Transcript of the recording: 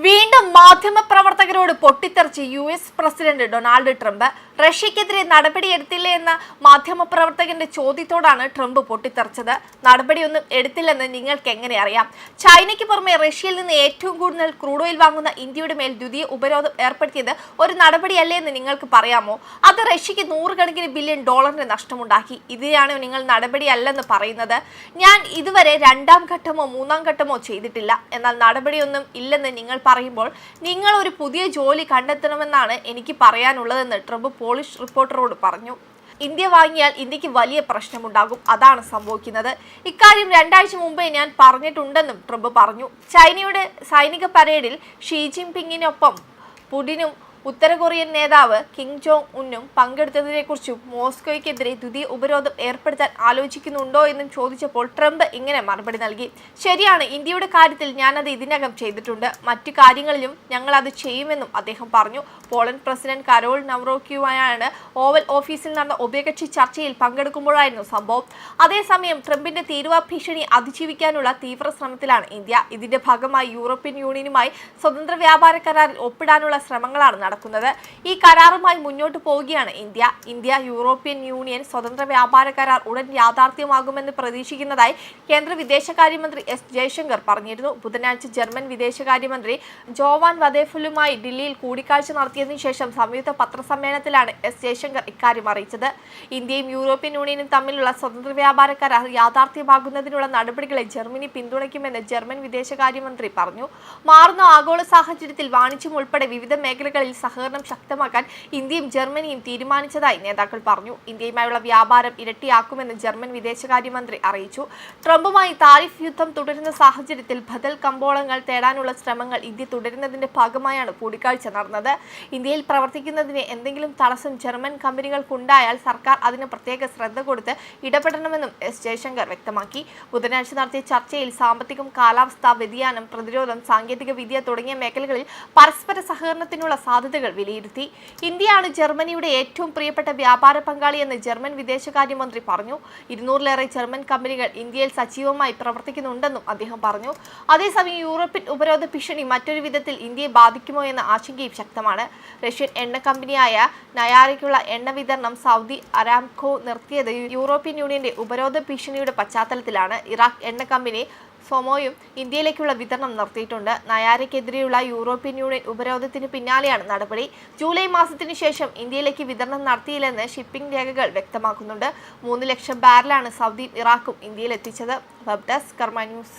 V വീണ്ടും മാധ്യമ പ്രവർത്തകരോട് പൊട്ടിത്തെറിച്ച് U S president Donald Trump റഷ്യക്കെതിരെ നടപടിയെടുത്തില്ലേ എന്ന മാധ്യമ പ്രവർത്തകന്റെ ചോദ്യത്തോടാണ് ട്രംപ് പൊട്ടിത്തെറിച്ചത്. നടപടിയൊന്നും എടുത്തില്ലെന്ന് നിങ്ങൾക്ക് എങ്ങനെ അറിയാം? ചൈനയ്ക്ക് പുറമെ റഷ്യയിൽ നിന്ന് ഏറ്റവും കൂടുതൽ ക്രൂഡ് ഓയിൽ വാങ്ങുന്ന ഇന്ത്യയുടെ മേൽ ദ്വിതീയ ഉപരോധം ഏർപ്പെടുത്തിയത് ഒരു നടപടിയല്ലേ എന്ന് നിങ്ങൾക്ക് പറയാമോ? അത് റഷ്യക്ക് നൂറുകണക്കിന് ബില്യൺ ഡോളറിന്റെ നഷ്ടമുണ്ടാക്കി. ഇതിനെയാണ് നിങ്ങൾ നടപടിയല്ലെന്ന് പറയുന്നത്. ഞാൻ ഇതുവരെ രണ്ടാം ഘട്ടമോ മൂന്നാം ഘട്ടമോ ചെയ്തിട്ടില്ല. എന്നാൽ നടപടിയൊന്നും ഇല്ലെന്ന് നിങ്ങൾ പറയുമ്പോൾ നിങ്ങൾ ഒരു പുതിയ ജോലി കണ്ടെത്തണമെന്നാണ് എനിക്ക് പറയാനുള്ളതെന്ന് ട്രംപ് പോളിഷ് റിപ്പോർട്ടറോട് പറഞ്ഞു. ഇന്ത്യ വാങ്ങിയാൽ ഇന്ത്യയ്ക്ക് വലിയ പ്രശ്നമുണ്ടാകും. അതാണ് സംഭവിക്കുന്നത്. ഇക്കാര്യം രണ്ടാഴ്ച മുമ്പേ ഞാൻ പറഞ്ഞിട്ടുണ്ടെന്നും ട്രംപ് പറഞ്ഞു. ചൈനയുടെ സൈനിക പരേഡിൽ ഷീ ജിൻപിങ്ങിനൊപ്പം പുടിനും ഉത്തര കൊറിയൻ നേതാവ് കിം ജോങ് ഉന്നും പങ്കെടുത്തതിനെക്കുറിച്ചും മോസ്കോയ്ക്കെതിരെ ദ്വിതീയ ഉപരോധം ഏർപ്പെടുത്താൻ ആലോചിക്കുന്നുണ്ടോ എന്നും ചോദിച്ചപ്പോൾ ട്രംപ് ഇങ്ങനെ മറുപടി നൽകി. ശരിയാണ് ഇന്ത്യയുടെ കാര്യത്തിൽ ഞാനത് ഇതിനകം ചെയ്തിട്ടുണ്ട്. മറ്റു കാര്യങ്ങളിലും ഞങ്ങൾ അത് ചെയ്യുമെന്നും അദ്ദേഹം പറഞ്ഞു. പോളണ്ട് പ്രസിഡന്റ് കരോൾ നവറോക്കിയുമായാണ് ഓവൽ ഓഫീസിൽ നടന്ന ഉഭയകക്ഷി ചർച്ചയിൽ പങ്കെടുക്കുമ്പോഴായിരുന്നു സംഭവം. അതേസമയം ട്രംപിന്റെ തീരുവ ഭീഷണി അതിജീവിക്കാനുള്ള തീവ്ര ശ്രമത്തിലാണ് ഇന്ത്യ. ഇതിന്റെ ഭാഗമായി യൂറോപ്യൻ യൂണിയനുമായി സ്വതന്ത്ര വ്യാപാര കരാറിൽ ഒപ്പിടാനുള്ള ശ്രമങ്ങളാണ് നടക്കുന്നത്. ഈ കരാറുമായി മുന്നോട്ട് പോവുകയാണ് ഇന്ത്യ. ഇന്ത്യ യൂറോപ്യൻ യൂണിയൻ സ്വതന്ത്ര വ്യാപാര കരാർ ഉടൻ യാഥാർത്ഥ്യമാകുമെന്ന് പ്രതീക്ഷിക്കുന്നതായി കേന്ദ്ര വിദേശകാര്യമന്ത്രി എസ് ജയശങ്കർ പറഞ്ഞിരുന്നു. ബുധനാഴ്ച ജർമ്മൻ വിദേശകാര്യമന്ത്രി ജോവാൻ വദേഫുലുമായി ഡൽഹിയിൽ കൂടിക്കാഴ്ച നടത്തിയതിനു ശേഷം സംയുക്ത പത്രസമ്മേളനത്തിലാണ് എസ് ജയശങ്കർ ഇക്കാര്യം അറിയിച്ചത്. ഇന്ത്യയും യൂറോപ്യൻ യൂണിയനും തമ്മിലുള്ള സ്വതന്ത്ര വ്യാപാര കരാർ യാഥാർത്ഥ്യമാകുന്നതിനുള്ള നടപടികളെ ജർമ്മനി പിന്തുണയ്ക്കുമെന്ന് ജർമ്മൻ വിദേശകാര്യമന്ത്രി പറഞ്ഞു. മാറുന്ന ആഗോള സാഹചര്യത്തിൽ വാണിജ്യം ഉൾപ്പെടെ വിവിധ മേഖലകളിൽ സഹകരണം ശക്തമാക്കാൻ ഇന്ത്യയും ജർമ്മനിയും തീരുമാനിച്ചതായി നേതാക്കൾ പറഞ്ഞു. ഇന്ത്യയുമായുള്ള വ്യാപാരം ഇരട്ടിയാക്കുമെന്ന് ജർമ്മൻ വിദേശകാര്യമന്ത്രി അറിയിച്ചു. ട്രംപുമായി താരിഫ് യുദ്ധം തുടരുന്ന സാഹചര്യത്തിൽ ബദൽ കമ്പോളങ്ങൾ തേടാനുള്ള ശ്രമങ്ങൾ ഇന്ത്യ തുടരുന്നതിന്റെ ഭാഗമായാണ് കൂടിക്കാഴ്ച നടന്നത്. ഇന്ത്യയിൽ പ്രവർത്തിക്കുന്നതിന് എന്തെങ്കിലും തടസ്സം ജർമ്മൻ കമ്പനികൾക്കുണ്ടായാൽ സർക്കാർ അതിന് പ്രത്യേക ശ്രദ്ധ കൊടുത്ത് ഇടപെടണമെന്നും എസ് ജയശങ്കർ വ്യക്തമാക്കി. ബുധനാഴ്ച നടത്തിയ ചർച്ചയിൽ സാമ്പത്തികം കാലാവസ്ഥാ വ്യതിയാനം പ്രതിരോധം സാങ്കേതിക വിദ്യ തുടങ്ങിയ മേഖലകളിൽ പരസ്പര സഹകരണത്തിനുള്ള സാധ്യതകൾ വിലയിരുത്തി. ഇന്ത്യയാണ് ജർമ്മനിയുടെ ഏറ്റവും പ്രിയപ്പെട്ട വ്യാപാര പങ്കാളിയെന്ന് ജർമ്മൻ വിദേശകാര്യമന്ത്രി പറഞ്ഞു. ഇരുന്നൂറിലേറെ ജർമ്മൻ കമ്പനികൾ ഇന്ത്യയിൽ സജീവമായി പ്രവർത്തിക്കുന്നുണ്ടെന്നും അദ്ദേഹം പറഞ്ഞു. അതേസമയം യൂറോപ്യൻ ഉപരോധ ഭീഷണി മറ്റൊരു വിധത്തിൽ ഇന്ത്യയെ ബാധിക്കുമോ എന്ന ആശങ്കയും ശക്തമാണ്. റഷ്യൻ എണ്ണ കമ്പനിയായ നയാരയ്ക്കുള്ള എണ്ണ വിതരണം സൗദി അരാംകോ നിർത്തിയത് യൂറോപ്യൻ യൂണിയന്റെ ഉപരോധ ഭീഷണിയുടെ പശ്ചാത്തലത്തിലാണ്. ഇറാഖ് എണ്ണ കമ്പനി സൊമോയും ഇന്ത്യയിലേക്കുള്ള വിതരണം നിർത്തിയിട്ടുണ്ട് നയാരയ്ക്കെതിരെയുള്ള യൂറോപ്യൻ യൂണിയൻ ഉപരോധത്തിന് പിന്നാലെയാണ് നടപടി. ജൂലൈ മാസത്തിനു ശേഷം ഇന്ത്യയിലേക്ക് വിതരണം നടത്തിയില്ലെന്ന് ഷിപ്പിംഗ് രേഖകൾ വ്യക്തമാക്കുന്നുണ്ട്. മൂന്ന് ലക്ഷം ബാരലാണ് സൗദിയും ഇറാഖും ഇന്ത്യയിൽ എത്തിച്ചത്. Web desk Karma news.